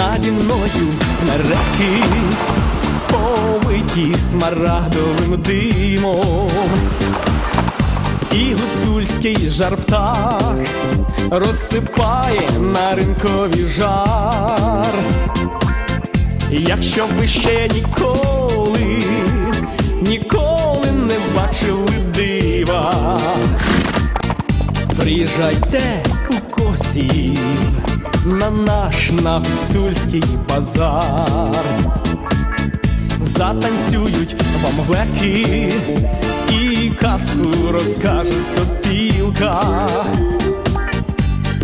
наді мною смереки, повиті смарагдовим димом, і гуцульський жар птах розсипає на ринкові жар. Якщо ви ще ніколи, ніколи не бачили дива, приїжджайте у Косів на наш нагуцульський базар, затанцюють вам глеки і казку розкаже сопілка,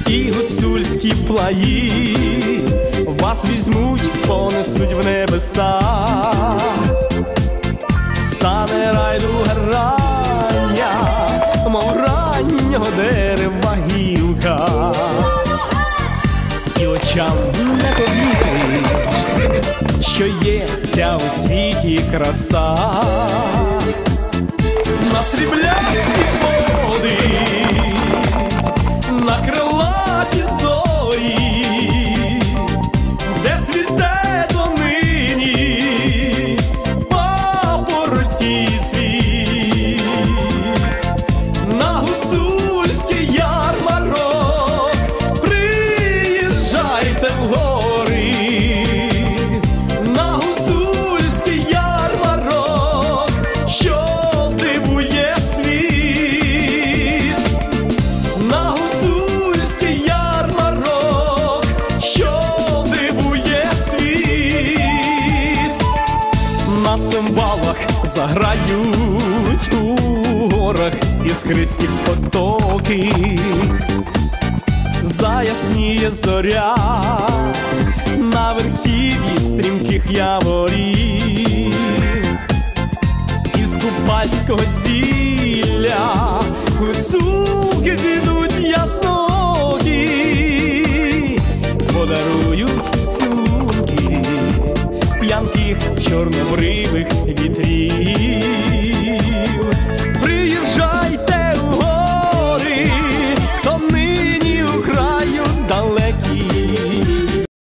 і гуцульські плаї вас візьмуть, понесуть в небеса, стане райдуга рання, мов раннього дерева гілка, очам не повіриш, що є ця у світі краса, заграють у горах іскристі потоки, заясніє зоря на верхів'ї стрімких яворів. Із купальського зілля гуцулки зійдуть буривих вітрів.